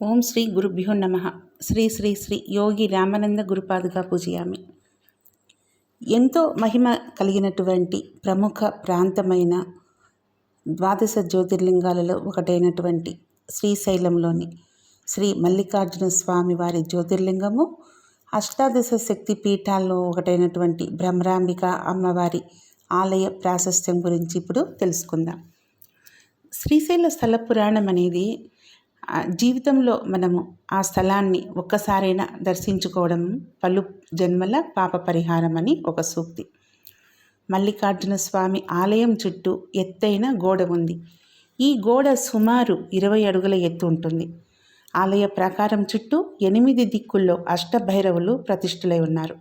ఓం శ్రీ గురుభ్యో నమ. శ్రీ శ్రీ శ్రీ యోగి రామానంద గురుపాదుగా పూజయామి. ఎంతో మహిమ కలిగినటువంటి ప్రముఖ ప్రాంతమైన ద్వాదశ జ్యోతిర్లింగాలలో ఒకటైనటువంటి శ్రీశైలంలోని శ్రీ మల్లికార్జున స్వామి వారి జ్యోతిర్లింగము అష్టాదశ శక్తి పీఠాల్లో ఒకటైనటువంటి భ్రమరాంబిక అమ్మవారి ఆలయ ప్రాశస్త్యం గురించి ఇప్పుడు తెలుసుకుందాం. శ్రీశైల స్థల పురాణం అనేది జీవితంలో మనము ఆ స్థలాన్ని ఒక్కసారైనా దర్శించుకోవడం పలు జన్మల పాప పరిహారం అని ఒక సూక్తి. మల్లికార్జున స్వామి ఆలయం చుట్టూ ఎత్తైన గోడ ఉంది. ఈ గోడ సుమారు ఇరవై అడుగుల ఎత్తు ఉంటుంది. ఆలయ ప్రాకారం చుట్టూ ఎనిమిది దిక్కుల్లో అష్టభైరవులు ప్రతిష్ఠులై ఉన్నారు.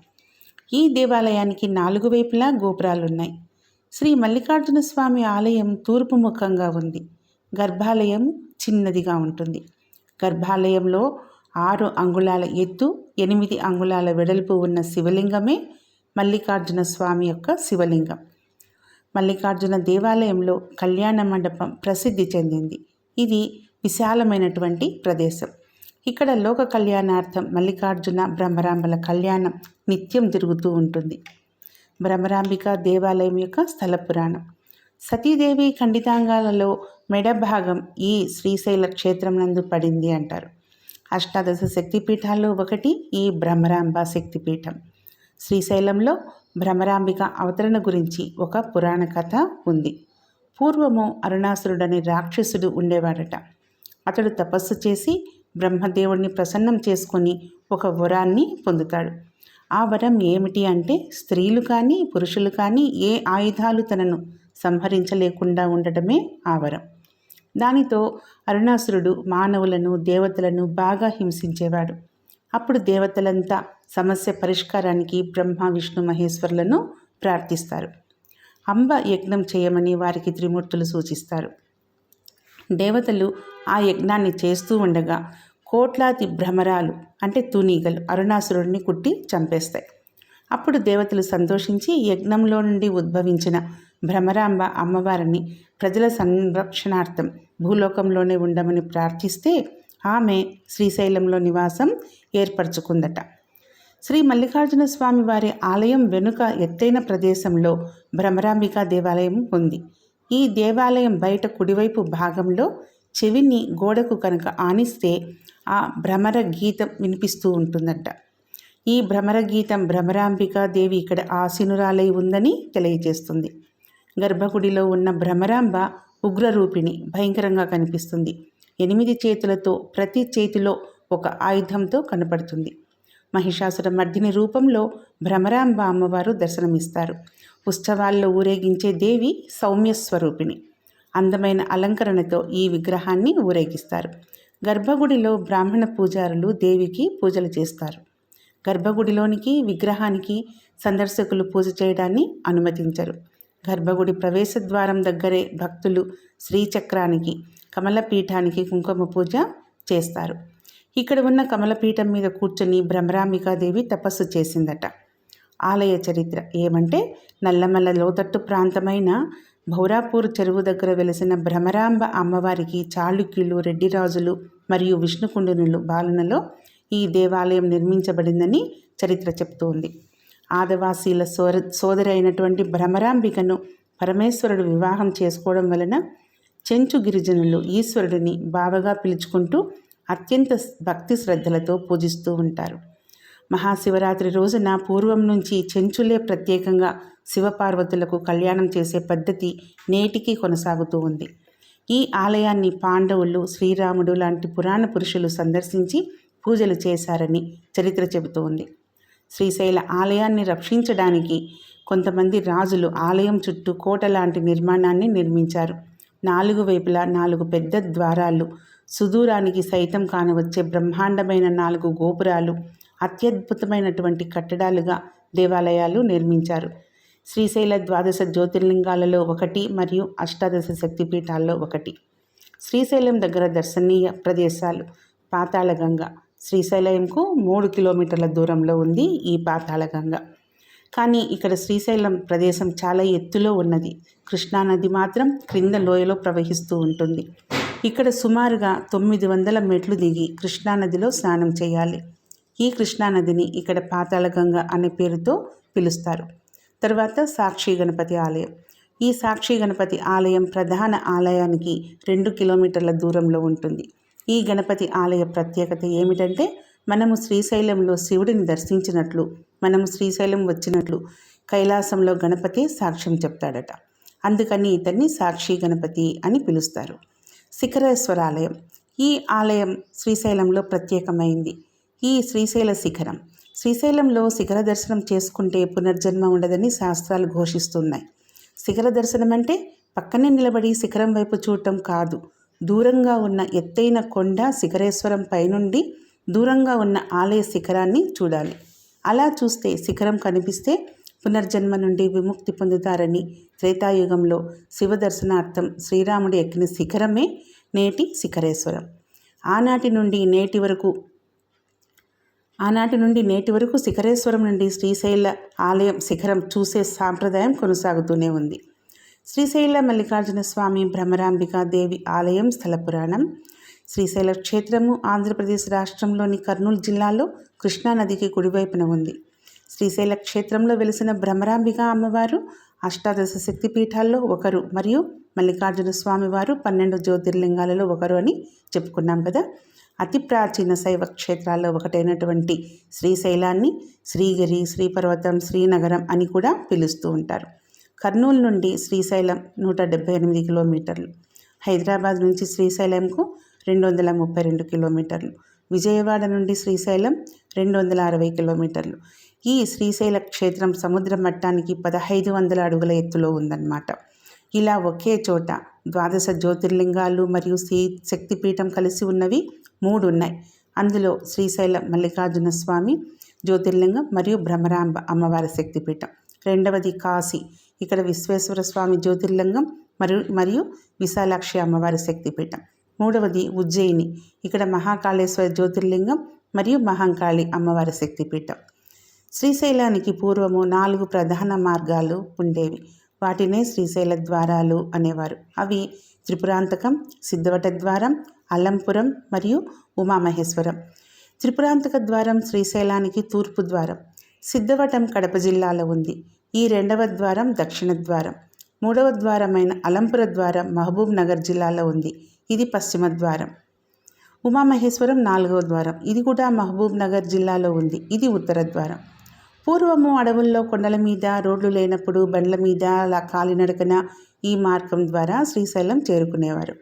ఈ దేవాలయానికి నాలుగు వైపులా గోపురాలున్నాయి. శ్రీ మల్లికార్జున స్వామి ఆలయం తూర్పు ముఖంగా ఉంది. గర్భాలయం చిన్నదిగా ఉంటుంది. గర్భాలయంలో ఆరు అంగుళాల ఎత్తు ఎనిమిది అంగుళాల వెడల్పు ఉన్న శివలింగమే మల్లికార్జున స్వామి యొక్క శివలింగం. మల్లికార్జున దేవాలయంలో కళ్యాణ మండపం ప్రసిద్ధి చెందింది. ఇది విశాలమైనటువంటి ప్రదేశం. ఇక్కడ లోక కళ్యాణార్థం మల్లికార్జున బ్రహ్మరాంబల కళ్యాణం నిత్యం తిరుగుతూ ఉంటుంది. బ్రహ్మరాంబిక దేవాలయం యొక్క స్థల పురాణం. సతీదేవి ఖండితాంగాలలో మెడ భాగం ఈ శ్రీశైల క్షేత్రం నందు పడింది అంటారు. అష్టాదశ శక్తిపీఠాల్లో ఒకటి ఈ భ్రమరాంబ శక్తిపీఠం. శ్రీశైలంలో భ్రమరాంబిక అవతరణ గురించి ఒక పురాణ కథ ఉంది. పూర్వము అరుణాసురుడని రాక్షసుడు ఉండేవాడట. అతడు తపస్సు చేసి బ్రహ్మదేవుడిని ప్రసన్నం చేసుకొని ఒక వరాన్ని పొందుతాడు. ఆ వరం ఏమిటి అంటే స్త్రీలు కానీ పురుషులు కానీ ఏ ఆయుధాలు తనను సంహరించలేకుండా ఉండటమే ఆ వరం దానితో అరుణాసురుడు మానవులను దేవతలను బాగా హింసించేవాడు. అప్పుడు దేవతలంతా సమస్య పరిష్కారానికి బ్రహ్మ విష్ణు మహేశ్వరులను ప్రార్థిస్తారు. అంబ యజ్ఞం చేయమని వారికి త్రిమూర్తులు సూచిస్తారు. దేవతలు ఆ యజ్ఞాన్ని చేస్తూ ఉండగా కోట్లాది భ్రమరాలు అంటే తునీగలు అరుణాసురుడిని కుట్టి చంపేస్తాయి. అప్పుడు దేవతలు సంతోషించి యజ్ఞంలో నుండి ఉద్భవించిన భ్రమరాంబ అమ్మవారిని ప్రజల సంరక్షణార్థం భూలోకంలోనే ఉండమని ప్రార్థిస్తే ఆమె శ్రీశైలంలో నివాసం ఏర్పరచుకుందట. శ్రీ మల్లికార్జున స్వామి వారి ఆలయం వెనుక ఎత్తైన ప్రదేశంలో భ్రమరాంబిక దేవాలయం ఉంది. ఈ దేవాలయం బయట కుడివైపు భాగంలో చెవిని గోడకు కనుక ఆనిస్తే ఆ భ్రమర గీతం వినిపిస్తూ ఉంటుందట. ఈ భ్రమర గీతం భ్రమరాంబిక దేవి ఇక్కడ ఆసీనురాలై ఉందని తెలియజేస్తుంది. గర్భగుడిలో ఉన్న భ్రమరాంబ ఉగ్రరూపిణి భయంకరంగా కనిపిస్తుంది. ఎనిమిది చేతులతో ప్రతి చేతిలో ఒక ఆయుధంతో కనపడుతుంది. మహిషాసుర మర్దిని రూపంలో భ్రమరాంబ అమ్మవారు దర్శనమిస్తారు. ఉత్సవాల్లో ఊరేగించే దేవి సౌమ్యస్వరూపిణి. అందమైన అలంకరణతో ఈ విగ్రహాన్ని ఊరేగిస్తారు. గర్భగుడిలో బ్రాహ్మణ పూజారులు దేవికి పూజలు చేస్తారు. గర్భగుడిలోనికి విగ్రహానికి సందర్శకులు పూజ చేయడాన్ని అనుమతించరు. గర్భగుడి ప్రవేశ ద్వారం దగ్గరే భక్తులు శ్రీచక్రానికి కమలపీఠానికి కుంకుమ పూజ చేస్తారు. ఇక్కడ ఉన్న కమలపీఠం మీద కూర్చొని భ్రమరాంబికాదేవి తపస్సు చేసిందట. ఆలయ చరిత్ర ఏమంటే నల్లమల్ల లోతట్టు ప్రాంతమైన భౌరాపూర్ చెరువు దగ్గర వెలిసిన భ్రమరాంబ అమ్మవారికి చాళుక్యులు రెడ్డిరాజులు మరియు విష్ణుకుండునులు బాలనలో ఈ దేవాలయం నిర్మించబడిందని చరిత్ర చెప్తోంది ఆదివాసీల సోర సోదరి అయినటువంటి భ్రమరాంబికను పరమేశ్వరుడు వివాహం చేసుకోవడం వలన చెంచు గిరిజనులు ఈశ్వరుడిని బావగా పిలుచుకుంటూ అత్యంత భక్తి శ్రద్ధలతో పూజిస్తూ ఉంటారు. మహాశివరాత్రి రోజున పూర్వం నుంచి చెంచులే ప్రత్యేకంగా శివపార్వతులకు కళ్యాణం చేసే పద్ధతి నేటికి కొనసాగుతూ ఉంది. ఈ ఆలయాన్ని పాండవులు శ్రీరాముడు లాంటి పురాణ పురుషులు సందర్శించి పూజలు చేశారని చరిత్ర చెబుతోంది శ్రీశైల ఆలయాన్ని రక్షించడానికి కొంతమంది రాజులు ఆలయం చుట్టూ కోట లాంటి నిర్మాణాన్ని నిర్మించారు. నాలుగు వైపులా నాలుగు పెద్ద ద్వారాలు సుదూరానికి సైతం కానవచ్చే బ్రహ్మాండమైన నాలుగు గోపురాలు అత్యద్భుతమైనటువంటి కట్టడాలుగా దేవాలయాలు నిర్మించారు. శ్రీశైల ద్వాదశ జ్యోతిర్లింగాలలో ఒకటి మరియు అష్టాదశ శక్తిపీఠాల్లో ఒకటి. శ్రీశైలం దగ్గర దర్శనీయ ప్రదేశాలు పాతాళగంగ శ్రీశైలంకు మూడు కిలోమీటర్ల దూరంలో ఉంది ఈ పాతాళగంగ. కానీ ఇక్కడ శ్రీశైలం ప్రదేశం చాలా ఎత్తులో ఉన్నది. కృష్ణానది మాత్రం క్రింద లోయలో ప్రవహిస్తూ ఉంటుంది. ఇక్కడ సుమారుగా తొమ్మిది వందల మెట్లు దిగి కృష్ణానదిలో స్నానం చేయాలి. ఈ కృష్ణానదిని ఇక్కడ పాతాళగంగ అనే పేరుతో పిలుస్తారు. తర్వాత సాక్షి గణపతి ఆలయం. ఈ సాక్షి గణపతి ఆలయం ప్రధాన ఆలయానికి రెండు కిలోమీటర్ల దూరంలో ఉంటుంది. ఈ గణపతి ఆలయ ప్రత్యేకత ఏమిటంటే మనము శ్రీశైలంలో శివుడిని దర్శించినట్లు మనము శ్రీశైలం వచ్చినట్లు కైలాసంలో గణపతి సాక్ష్యం చెప్తాడట. అందుకని ఇతన్ని సాక్షి గణపతి అని పిలుస్తారు. శిఖరేశ్వర ఆలయం ఈ ఆలయం శ్రీశైలంలో ప్రత్యేకమైంది. ఈ శ్రీశైల శిఖరం. శ్రీశైలంలో శిఖర దర్శనం చేసుకుంటే పునర్జన్మ ఉండదని శాస్త్రాలు ఘోషిస్తున్నాయి. శిఖర దర్శనం అంటే పక్కనే నిలబడి శిఖరం వైపు చూడటం కాదు. దూరంగా ఉన్న ఎత్తైన కొండ శిఖరేశ్వరం పైనుండి దూరంగా ఉన్న ఆలయ శిఖరాన్ని చూడాలి. అలా చూస్తే శిఖరం కనిపిస్తే పునర్జన్మ నుండి విముక్తి పొందుతారని త్రేతాయుగంలో శివ దర్శనార్థం శ్రీరాముడు ఎక్కిన శిఖరమే నేటి శిఖరేశ్వరం. ఆనాటి నుండి నేటి వరకు ఆనాటి నుండి నేటి వరకు శిఖరేశ్వరం నుండి శ్రీశైల ఆలయం శిఖరం చూసే సాంప్రదాయం కొనసాగుతూనే ఉంది. శ్రీశైల మల్లికార్జున స్వామి భ్రమరాంబికా దేవి ఆలయం స్థల పురాణం. శ్రీశైల క్షేత్రము ఆంధ్రప్రదేశ్ రాష్ట్రంలోని కర్నూలు జిల్లాలో కృష్ణానదికి కుడివైపున ఉంది. శ్రీశైల క్షేత్రంలో వెలిసిన భ్రమరాంబిక అమ్మవారు అష్టాదశ శక్తి పీఠాల్లో ఒకరు మరియు మల్లికార్జున స్వామివారు పన్నెండు జ్యోతిర్లింగాలలో ఒకరు అని చెప్పుకున్నాం కదా. అతి ప్రాచీన శైవ క్షేత్రాల్లో ఒకటైనటువంటి శ్రీశైలాన్ని శ్రీగిరి శ్రీపర్వతం శ్రీనగరం అని కూడా పిలుస్తూ ఉంటారు. కర్నూలు నుండి శ్రీశైలం నూట డెబ్బై ఎనిమిది కిలోమీటర్లు హైదరాబాద్ నుంచి శ్రీశైలంకు రెండు వందల ముప్పై రెండు కిలోమీటర్లు విజయవాడ నుండి శ్రీశైలం రెండు వందల అరవై కిలోమీటర్లు. ఈ శ్రీశైల క్షేత్రం సముద్ర మట్టానికి పదహైదు వందల అడుగుల ఎత్తులో ఉందన్నమాట. ఇలా ఒకే చోట ద్వాదశ జ్యోతిర్లింగాలు మరియు శ్రీ శక్తిపీఠం కలిసి ఉన్నవి మూడు ఉన్నాయి అందులో శ్రీశైలం మల్లికార్జున స్వామి జ్యోతిర్లింగం మరియు భ్రమరాంబ అమ్మవారి శక్తిపీఠం. రెండవది కాశీ. ఇక్కడ విశ్వేశ్వర స్వామి జ్యోతిర్లింగం మరియు మరియు విశాలాక్షి అమ్మవారి శక్తిపీఠం. మూడవది ఉజ్జయిని. ఇక్కడ మహాకాళేశ్వర జ్యోతిర్లింగం మరియు మహంకాళి అమ్మవారి శక్తిపీఠం. శ్రీశైలానికి పూర్వము నాలుగు ప్రధాన మార్గాలు ఉండేవి. వాటినే శ్రీశైల ద్వారాలు అనేవారు. అవి త్రిపురాంతకం సిద్ధవట ద్వారం అల్లంపురం మరియు ఉమామహేశ్వరం. త్రిపురాంతక ద్వారం శ్రీశైలానికి తూర్పు ద్వారం. సిద్ధవటం కడప జిల్లాలో ఉంది. ఈ రెండవ ద్వారం దక్షిణ ద్వారం. మూడవ ద్వారమైన అలంపుర ద్వారం మహబూబ్ నగర్ జిల్లాలో ఉంది. ఇది పశ్చిమ ద్వారం. ఉమామహేశ్వరం నాలుగవ ద్వారం. ఇది కూడా మహబూబ్ నగర్ జిల్లాలో ఉంది. ఇది ఉత్తర ద్వారం. పూర్వము అడవుల్లో కొండల మీద రోడ్లు లేనప్పుడు బండ్ల మీద అలా కాలినడకన ఈ మార్గం ద్వారా శ్రీశైలం చేరుకునేవారు.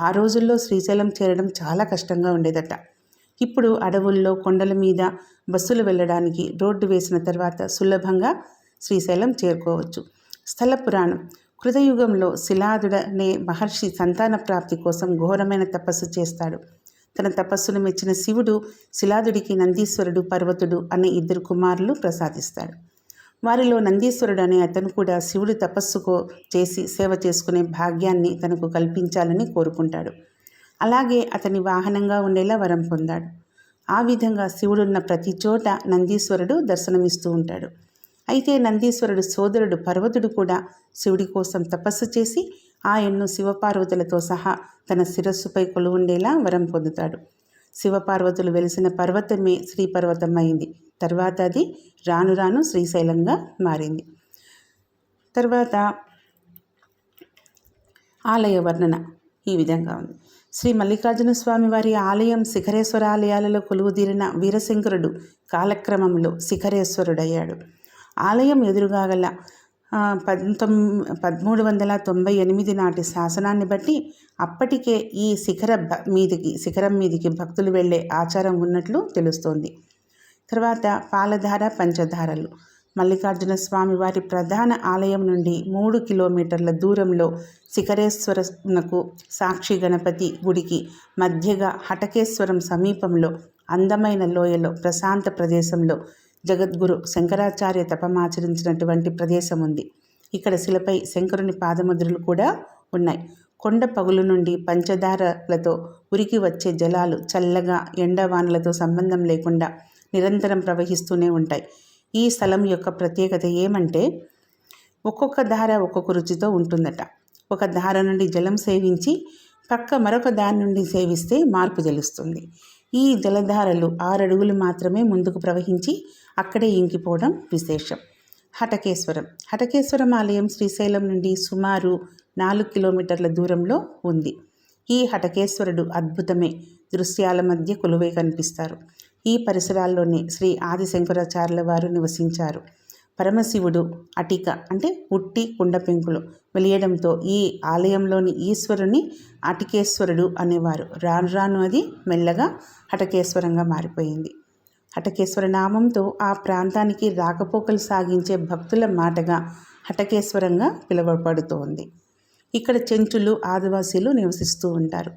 ఆ రోజుల్లో శ్రీశైలం చేరడం చాలా కష్టంగా ఉండేదట. ఇప్పుడు అడవుల్లో కొండల మీద బస్సులు వెళ్ళడానికి రోడ్డు వేసిన తర్వాత సులభంగా శ్రీశైలం చేరుకోవచ్చు. స్థల పురాణం. కృతయుగంలో శిలాదుడనే మహర్షి సంతాన ప్రాప్తి కోసం ఘోరమైన తపస్సు చేస్తాడు. తన తపస్సును మెచ్చిన శివుడు శిలాదుడికి నందీశ్వరుడు పర్వతుడు అనే ఇద్దరు కుమారులు ప్రసాదిస్తాడు వారిలో నందీశ్వరుడు అనే అతను కూడా శివుడు తపస్సుకో చేసి సేవ చేసుకునే భాగ్యాన్ని తనకు కల్పించాలని కోరుకుంటాడు. అలాగే అతని వాహనంగా ఉండేలా వరం పొందాడు. ఆ విధంగా శివుడున్న ప్రతి చోట నందీశ్వరుడు దర్శనమిస్తూ ఉంటాడు. అయితే నందీశ్వరుడు సోదరుడు పర్వతుడు కూడా శివుడి కోసం తపస్సు చేసి ఆయన్ను శివపార్వతులతో సహా తన శిరస్సుపై కొలువుండేలా వరం పొందుతాడు. శివపార్వతులు వెలిసిన పర్వతమే శ్రీపర్వతం అయింది తర్వాత అది రాను రాను శ్రీశైలంగా మారింది. తర్వాత ఆలయ వర్ణన ఈ విధంగా ఉంది. శ్రీ మల్లికార్జున స్వామి వారి ఆలయం శిఖరేశ్వర ఆలయాలలో కొలువుదీరిన వీరశంకరుడు కాలక్రమంలో శిఖరేశ్వరుడయ్యాడు. ఆలయం ఎదురుగా గల పంతొమ్ పదమూడు వందల తొంభై ఎనిమిది నాటి శాసనాన్ని బట్టి అప్పటికే ఈ శిఖర మీదికి శిఖరం మీదికి భక్తులు వెళ్ళే ఆచారం ఉన్నట్లు తెలుస్తోంది. తర్వాత పాలధార పంచధారలు. మల్లికార్జున స్వామి వారి ప్రధాన ఆలయం నుండి మూడు కిలోమీటర్ల దూరంలో శిఖరేశ్వరనకు సాక్షి గణపతి గుడికి మధ్యగా హటకేశ్వరం సమీపంలో అందమైన లోయలో ప్రశాంత ప్రదేశంలో జగద్గురు శంకరాచార్య తపమాచరించినటువంటి ప్రదేశం ఉంది ఇక్కడ శిలపై శంకరుని పాదముద్రలు కూడా ఉన్నాయి. కొండ పగులు నుండి పంచదారలతో ఉరికి వచ్చే జలాలు చల్లగా ఎండవానలతో సంబంధం లేకుండా నిరంతరం ప్రవహిస్తూనే ఉంటాయి. ఈ స్థలం యొక్క ప్రత్యేకత ఏమంటే ఒక్కొక్క ధార ఒక్కొక్క రుచితో ఉంటుందట. ఒక ధార నుండి జలం సేవించి పక్క మరొక దాని నుండి సేవిస్తే మార్పు తెలుస్తుంది ఈ జలధారలు ఆరడుగులు మాత్రమే ముందుకు ప్రవహించి అక్కడే ఇంకిపోవడం విశేషం. హటకేశ్వరం. హటకేశ్వరం ఆలయం శ్రీశైలం నుండి సుమారు నాలుగు కిలోమీటర్ల దూరంలో ఉంది. ఈ హటకేశ్వరుడు అద్భుతమే. దృశ్యాల మధ్య కొలువై కనిపిస్తారు. ఈ పరిసరాల్లోనే శ్రీ ఆదిశంకరాచార్యుల వారు నివసించారు. పరమశివుడు అటిక అంటే ఉట్టి కుండ పెంకులు వెలియడంతో ఈ ఆలయంలోని ఈశ్వరుని అటికేశ్వరుడు అనేవారు. రాను రాను అది మెల్లగా హటకేశ్వరంగా మారిపోయింది. హటకేశ్వర నామంతో ఆ ప్రాంతానికి రాకపోకలు సాగించే భక్తుల మాటగా హటకేశ్వరంగా పిలువబడుతోంది. ఇక్కడ చెంచులు ఆదివాసీలు నివసిస్తూ ఉంటారు.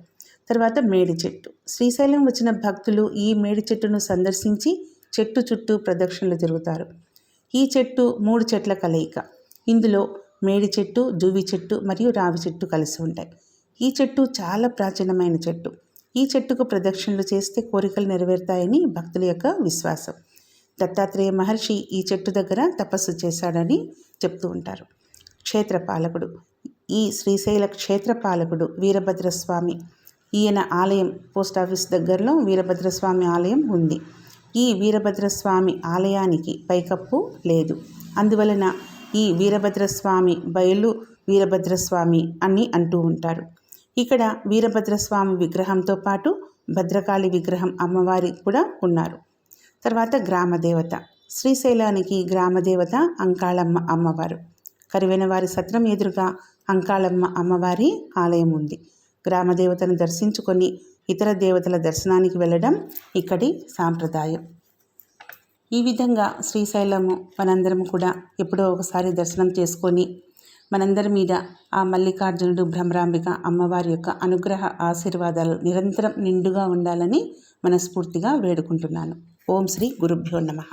తర్వాత మేడి చెట్టు. శ్రీశైలం వచ్చిన భక్తులు ఈ మేడి చెట్టును సందర్శించి చెట్టు చుట్టూ ప్రదక్షిణలు తిరుగుతారు. ఈ చెట్టు మూడు చెట్ల కలయిక. ఇందులో మేడి చెట్టు జూవి చెట్టు మరియు రావి చెట్టు కలిసి ఉంటాయి. ఈ చెట్టు చాలా ప్రాచీనమైన చెట్టు. ఈ చెట్టుకు ప్రదక్షిణలు చేస్తే కోరికలు నెరవేరుతాయని భక్తుల యొక్క విశ్వాసం. దత్తాత్రేయ మహర్షి ఈ చెట్టు దగ్గర తపస్సు చేశాడని చెప్తూ ఉంటారు. క్షేత్రపాలకుడు. ఈ శ్రీశైల క్షేత్రపాలకుడు వీరభద్రస్వామి. ఈయన ఆలయం పోస్ట్ ఆఫీస్ దగ్గరలో వీరభద్రస్వామి ఆలయం ఉంది. ఈ వీరభద్రస్వామి ఆలయానికి పైకప్పు లేదు. అందువలన ఈ వీరభద్రస్వామి బయలు వీరభద్రస్వామి అని అంటూ ఉంటారు. ఇక్కడ వీరభద్రస్వామి విగ్రహంతో పాటు భద్రకాళి విగ్రహం అమ్మవారి కూడా ఉన్నారు. తర్వాత గ్రామదేవత. శ్రీశైలానికి గ్రామదేవత అంకాళమ్మ అమ్మవారు. కరివెనవారి సత్రం ఎదురుగా అంకాళమ్మ అమ్మవారి ఆలయం ఉంది. గ్రామదేవతను దర్శించుకొని ఇతర దేవతల దర్శనానికి వెళ్ళడం ఇక్కడి సాంప్రదాయం. ఈ విధంగా శ్రీశైలము మనందరం కూడా ఎప్పుడో ఒకసారి దర్శనం చేసుకొని మనందరి మీద ఆ మల్లికార్జునుడు భ్రమరాంబిక అమ్మవారి యొక్క అనుగ్రహ ఆశీర్వాదాలు నిరంతరం నిండుగా ఉండాలని మనస్ఫూర్తిగా వేడుకుంటున్నాను. ఓం శ్రీ గురుభ్యో నమః.